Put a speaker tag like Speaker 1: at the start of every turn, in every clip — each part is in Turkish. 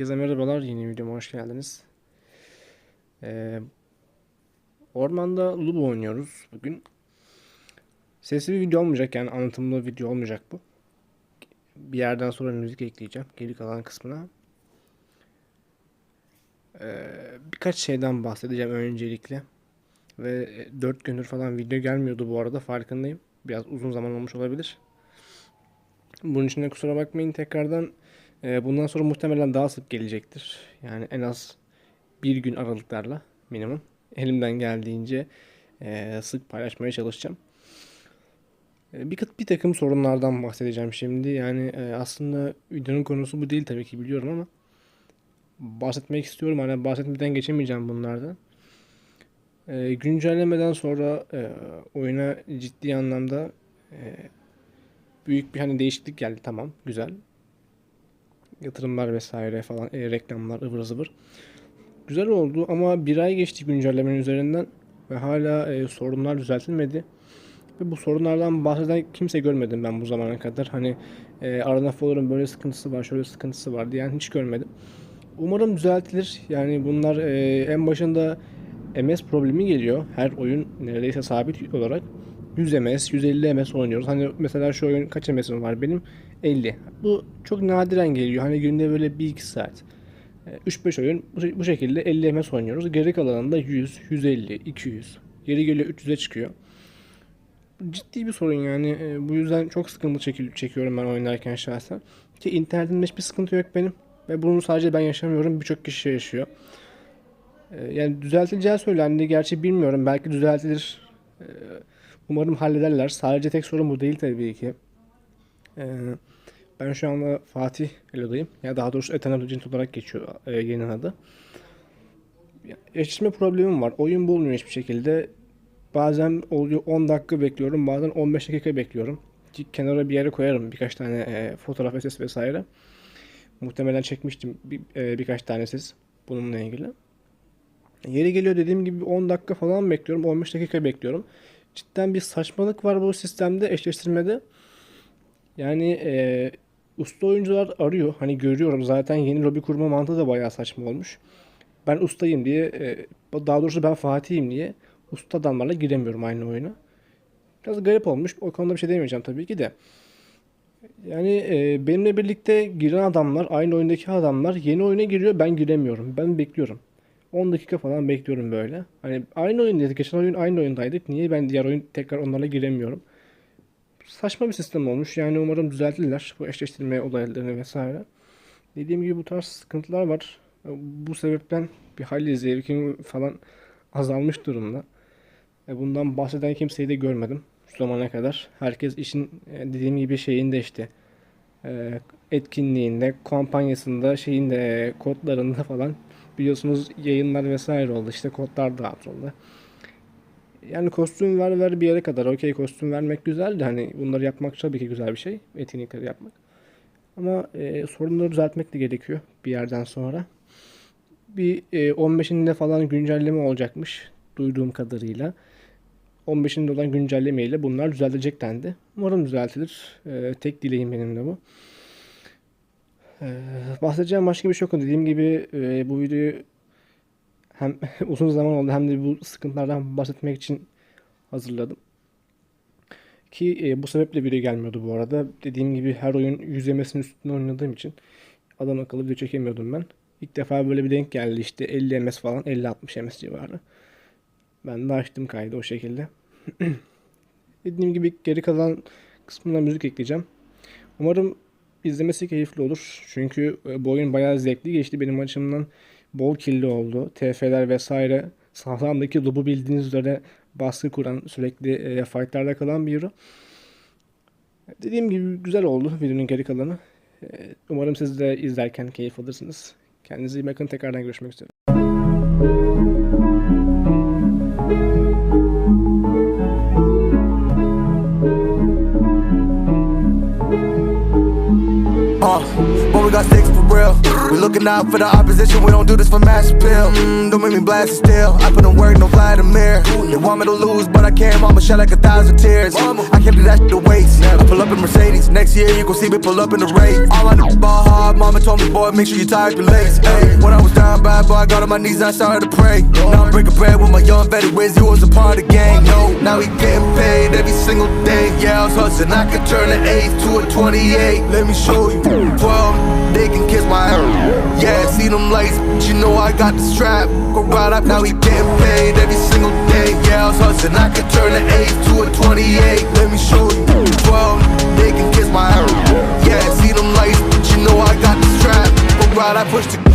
Speaker 1: Herkese merhabalar. Yeni videoma hoş geldiniz. Ee, ormanda Lubu oynuyoruz bugün. Sesli bir video olmayacak yani anlatımlı video olmayacak bu. Bir yerden sonra müzik ekleyeceğim geri kalan kısmına. Ee, birkaç şeyden bahsedeceğim öncelikle. Ve 4 gündür falan video gelmiyordu bu arada farkındayım. Biraz uzun zaman olmuş olabilir. Bunun için de kusura bakmayın tekrardan. Ee, bundan sonra muhtemelen daha sık gelecektir. Yani en az bir gün aralıklarla minimum. Elimden geldiğince e, sık paylaşmaya çalışacağım. E, bir, bir takım sorunlardan bahsedeceğim şimdi. Yani e, aslında videonun konusu bu değil tabii ki biliyorum ama bahsetmek istiyorum. Hani bahsetmeden geçemeyeceğim bunlardan. Güncellemeden sonra oyuna ciddi anlamda büyük bir hani değişiklik geldi. Tamam, güzel yatırımlar vesaire falan, e, reklamlar ıvır zıvır. Güzel oldu ama bir ay geçti güncellemenin üzerinden ve hala e, sorunlar düzeltilmedi. Ve bu sorunlardan bahseden kimse görmedim ben bu zamana kadar. Hani e, Arena Faller'ın böyle sıkıntısı var, şöyle sıkıntısı var diyen hiç görmedim. Umarım düzeltilir. Yani bunlar e, en başında MS problemi geliyor. Her oyun neredeyse sabit olarak 100 MS, 150 MS oynuyoruz. Hani mesela şu oyun kaç MS'im var benim? 50. Bu çok nadiren geliyor. Hani günde böyle 1-2 saat. 3-5 oyun bu şekilde 50 MS oynuyoruz. Geri kalanında 100, 150, 200. Geri geliyor 300'e çıkıyor. Ciddi bir sorun yani. E, bu yüzden çok sıkıntı çekiyorum ben oynarken şahsen. Ki internetimde hiçbir sıkıntı yok benim. Ve bunu sadece ben yaşamıyorum. Birçok kişi yaşıyor. E, yani düzeltileceği söylendi. Gerçi bilmiyorum. Belki düzeltilir. Umarım hallederler. Sadece tek sorun bu değil tabii ki. Ben şu anda Fatih Elo'dayım. Ya daha doğrusu Eternal Legend olarak geçiyor e, yeni adı. Eşleşme problemim var. Oyun bulmuyor hiçbir şekilde. Bazen oluyor 10 dakika bekliyorum. Bazen 15 dakika bekliyorum. Kenara bir yere koyarım birkaç tane e, fotoğraf ses vesaire. Muhtemelen çekmiştim bir, e, birkaç tane ses bununla ilgili. Yeri geliyor dediğim gibi 10 dakika falan bekliyorum. 15 dakika bekliyorum. Cidden bir saçmalık var bu sistemde eşleştirmede. Yani e, usta oyuncular arıyor. Hani görüyorum zaten yeni lobi kurma mantığı da bayağı saçma olmuş. Ben ustayım diye, e, daha doğrusu ben Fatih'im diye usta adamlarla giremiyorum aynı oyuna. Biraz garip olmuş. O konuda bir şey demeyeceğim tabii ki de. Yani e, benimle birlikte giren adamlar, aynı oyundaki adamlar yeni oyuna giriyor. Ben giremiyorum. Ben bekliyorum. 10 dakika falan bekliyorum böyle. Hani aynı oyundaydık. Geçen oyun aynı oyundaydık. Niye ben diğer oyun tekrar onlarla giremiyorum? saçma bir sistem olmuş. Yani umarım düzeltirler bu eşleştirme olaylarını vesaire. Dediğim gibi bu tarz sıkıntılar var. Bu sebepten bir hayli zevkim falan azalmış durumda. E, bundan bahseden kimseyi de görmedim şu zamana kadar. Herkes işin e, dediğim gibi şeyinde işte e, etkinliğinde, kampanyasında, şeyinde, kodlarında falan biliyorsunuz yayınlar vesaire oldu. İşte kodlar dağıtıldı. Yani kostüm ver ver bir yere kadar. Okey kostüm vermek güzel de hani bunları yapmak tabii ki güzel bir şey. Etkinlikleri yapmak. Ama e, sorunları düzeltmek de gerekiyor bir yerden sonra. Bir e, 15'inde falan güncelleme olacakmış duyduğum kadarıyla. 15'inde olan güncellemeyle bunlar düzelecek dendi. Umarım düzeltilir. E, tek dileğim benim de bu. E, bahsedeceğim başka bir şey yok. Dediğim gibi e, bu videoyu hem uzun zaman oldu hem de bu sıkıntılardan bahsetmek için hazırladım. Ki e, bu sebeple biri gelmiyordu bu arada. Dediğim gibi her oyun yüzlemesinin üstünde oynadığım için adam akıllı video çekemiyordum ben. İlk defa böyle bir denk geldi işte 50 ms falan 50-60 ms civarı. Ben de açtım kaydı o şekilde. Dediğim gibi geri kalan kısmına müzik ekleyeceğim. Umarım izlemesi keyifli olur. Çünkü e, bu oyun bayağı zevkli geçti benim açımdan bol killi oldu. TF'ler vesaire sağlamdaki lobu bildiğiniz üzere baskı kuran sürekli e, fightlarda kalan bir hero. Dediğim gibi güzel oldu videonun geri kalanı. E, umarım siz de izlerken keyif alırsınız. Kendinize iyi bakın. Tekrardan görüşmek üzere.
Speaker 2: Uh, but we got six real. We looking out for the opposition, we don't do this for mass appeal. Mm, don't make me blast it still. I put in work, no Vladimir. They want me to lose, but I can't. Mama shed like a thousand tears. I can't do that shit to waste. I pull up in Mercedes. Next year, you gon' see me pull up in the race. All I know ball hard. Mama told me, boy, make sure you tie your legs. Hey, when I was down bad, boy, I got on my knees I started to pray. Now I'm breaking bread with my young vet Wiz. He was a part of the gang. No, now he getting paid every single day. Yeah, I was hustling. I could turn an 8 to a 28. Let me show you. 12, they can kiss my ass. Yeah, see them lights, but you know I got the strap. Go right up, now he getting paid every single day. Yeah, I was hustling. I could turn an 8 to a 28. Let me show you. 12, they can kiss my ass. Yeah, see them lights, but you know I got the strap. Go right, I push the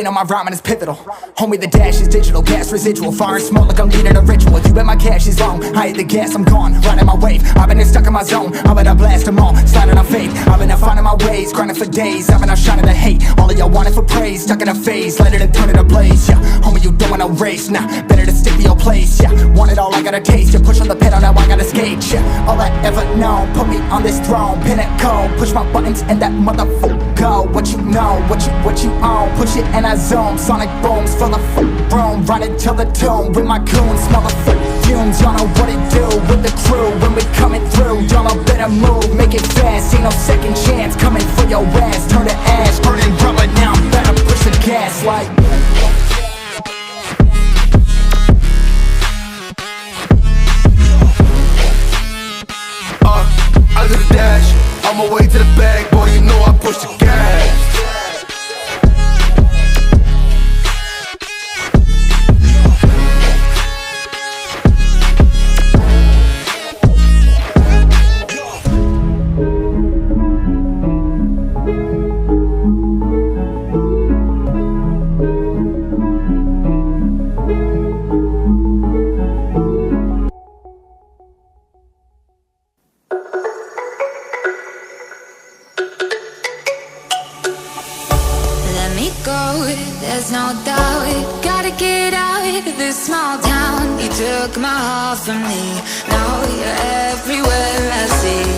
Speaker 3: They know my rhyming is pivotal. Homie, the dash is digital, gas residual. Fire and smoke like I'm leading a ritual. You bet my cash is long. I hit the gas, I'm gone. Riding my wave. I've been stuck in my zone. I bet I blast them all. Sliding on faith. For days. I've been out shining the hate. All of y'all wanted for praise. Stuck in a phase. Let it and turn it a blaze. Yeah, homie, you don't want to race. Nah, better to stick to your place. Yeah, want it all, I gotta taste. You push on the pedal, now I gotta skate. Yeah, all I ever known. Put me on this throne. Pinnacle. Push my buttons and that motherfucker go. What you know, what you, what you own. Push it and I zoom. Sonic booms full of room. Run it till the tomb with my goons. F- fumes. Y'all know what it do with the crew when we coming through. Y'all know better move, make it fast. Ain't no second chance coming for your ass. Turn to ash, burning rubber now. I'm Better push the gas like.
Speaker 2: Uh, I do the dash, on my way to the
Speaker 4: Let me go, there's no doubt. Gotta get out of this small town. You took my heart from me, now you're everywhere I see.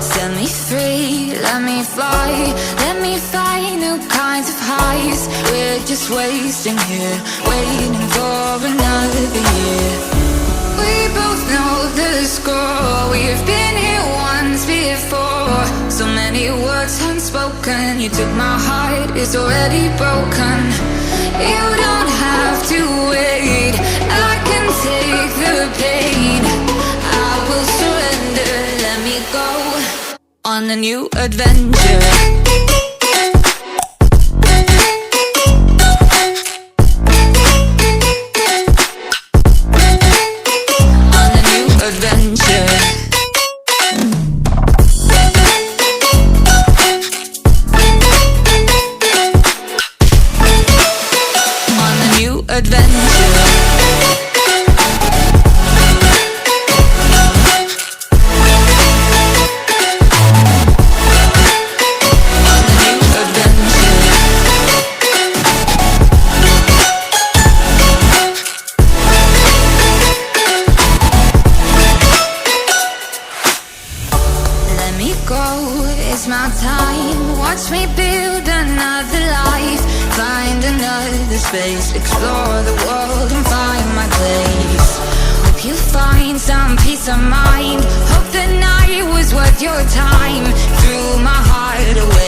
Speaker 4: Set me free, let me fly, let me find new kinds of highs. We're just wasting here, waiting for another year. We both know the score. We've been here. So many words unspoken. You took my heart, it's already broken. You don't have to wait. I can take the pain. I will surrender. Let me go on a new adventure. Explore the world and find my place. Hope you find some peace of mind. Hope the night was worth your time. Threw my heart away.